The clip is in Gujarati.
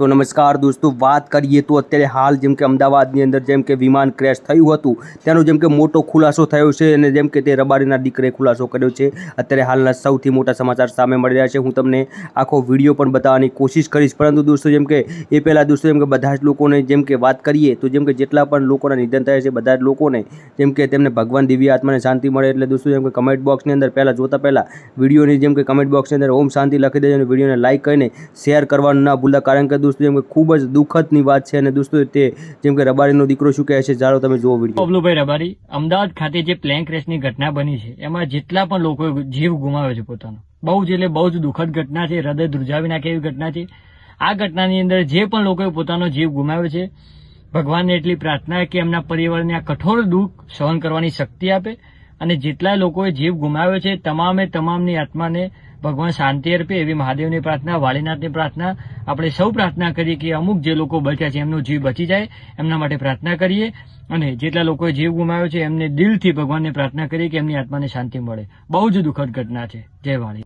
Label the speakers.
Speaker 1: તો નમસ્કાર દોસ્તો વાત કરીએ તો અત્યારે હાલ જેમ કે અમદાવાદની અંદર જેમ કે વિમાન ક્રેશ થયું હતું તેનો જેમ કે મોટો ખુલાસો થયો છે અને જેમ કે તે રબારીના દીકરે ખુલાસો કર્યો છે અત્યારે હાલના સૌથી મોટા સમાચાર સામે મળી રહ્યા છે હું તમને આખો વીડિયો પણ બતાવવાની કોશિશ કરીશ પરંતુ દોસ્તો જેમ કે એ પહેલાં દોસ્તો જેમ કે બધા જ લોકોને જેમ કે વાત કરીએ તો જેમ કે જેટલા પણ લોકોના નિધન થયા છે બધા જ લોકોને જેમ કે તેમને ભગવાન દિવ્ય આત્માને શાંતિ મળે એટલે દોસ્તો જેમ કે કમેન્ટ બોક્સની અંદર પહેલાં જોતા પહેલાં વિડીયોની જેમ કે કમેન્ટ બોક્સની અંદર ઓમ શાંતિ લખી દેજો અને વિડીયોને લાઇક કરીને શેર કરવાનું ના ભૂલતા કારણ કે દોસ્તો, જેમ કે ખૂબ જ દુઃખદની વાત છે અને દોસ્તો, તે જેમ કે રબારીનો દીકરો શું કહે છે, ચાલો તમે જુઓ વીડિયો
Speaker 2: બબલુભાઈ રબારી, અમદાવાદ ખાતે જે પ્લેન ક્રેશની ઘટના બની છે, એમાં જેટલા પણ લોકો જીવ ગુમાવ્યો છે પોતાનો, બહુ જ એટલે બહુ જ દુઃખદ ઘટના છે, હૃદય ધ્રુજાવી નાખે એવી ઘટના છે. આ ઘટનાની અંદર જે પણ લોકોએ પોતાનો જીવ ગુમાવ્યો છે, ભગવાનને એટલી પ્રાર્થના કે એમના પરિવારને આ કઠોર દુઃખ સહન કરવાની શક્તિ આપે અને જેટલા લોકોએ જીવ ગુમાવ્યો છે, તમામે તમામની આત્માને ભગવાન શાંતિ અર્પે એવી મહાદેવની પ્રાર્થના, વાલીનાથની પ્રાર્થના આપણે સૌ પ્રાર્થના કરીએ કે અમુક જે લોકો બચ્યા છે, એમનો જીવ બચી જાય. એમના માટે પ્રાર્થના કરીએ અને જેટલા લોકોએ જીવ ગુમાવ્યો છે, એમને દિલથી ભગવાનને પ્રાર્થના કરીએ કે એમની આત્માને શાંતિ મળે. બહુ જ દુઃખદ ઘટના છે. જય વાળી